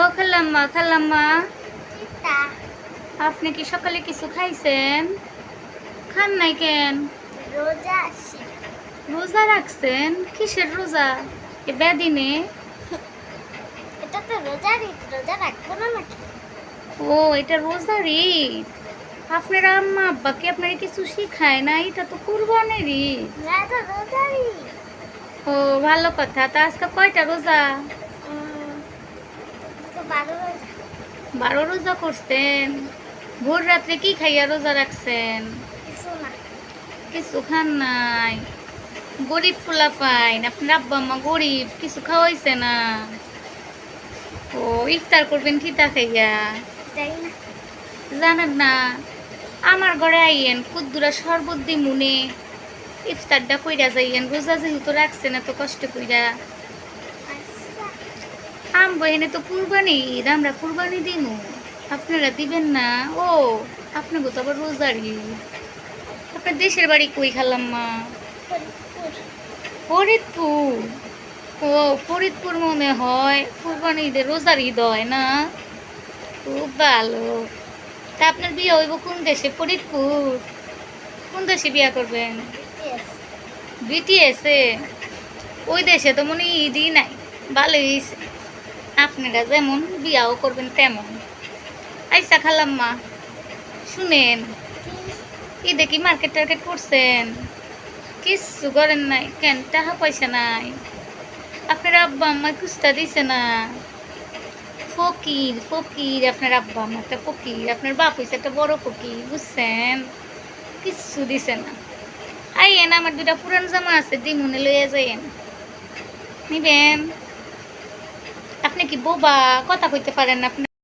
ও খালাম্মা তা। আপনি কি সকালে কিছু খাইছেন? খান নাই কেন? রোজা রোজা রাখছেন? কিসের রোজা? এ বেদিনে। এটা তো রোজা রোজা রাখব না নাকি? ও এটা রোজার ঈদ। আপনার আম্মা আব্বা কি আপনার কিছু শিখায় না এটা তো কুরবানের ঈদ। ও ভালো কথা। তা আজকে কয়টা রোজা? বারো রোজা। করছেন? ভোর রাত্রে কি খাইয়া রোজা রাখছেন? কিছু খান নাই। গরিব ফুলা পাইন আপনার আব্বা আম্মা গরিব কিছু খাওয়াইছে না। ও ইফতার করবেন খিতা খাইয়া? জানেন না আমার ঘরে আইয়েন কুদ্দুরা শরবত দি মুনে ইফতারটা কইরা যাইয়েন রোজা যেহেতু রাখছেন এত কষ্ট কইরা। আম বহেনে তো কুরবানি ঈদ আমরা কুরবানি দিমু। আপনারা দিবেন না? ও আপনাকে তো আবার রোজার ঈদ। আপনার দেশের বাড়ি কই খালাম মা ফরিদপুর। ও ফরিদপুর মনে হয় কুরবানি ঈদের রোজার ঈদ হয় না? খুব ভালো। তা আপনার বিয়ে হইব কোন দেশে? ফরিদপুর। কোন দেশে বিয়া করবেন? বিটিএসে ওই দেশে তো মনে ঈদই নাই। ভালোই হয়েছে আপনারা যেমন বিয়াও করবেন তেমন। আইসা খালাম মা। শুনেন, ঈদে কি মার্কেট টার্কেট করছেন? কিচ্ছু করেন নাই, কেন টাকা পয়সা নাই? আপনার আব্বা আম্মা কুস্তা দিছে না। ফকির ফকির, আপনার আব্বা আম্মা একটা ফকির, আপনার বাপ হয়েছে একটা বড় ফকির, বুঝছেন? কিচ্ছু দিছে না। আইয়েন, আমার দুটা পুরান জামা আছে, দিমুনে লইয়া যাইয়েন। নিবেন? আপনি কি বোবা? কথা কইতে পারেন আপনি।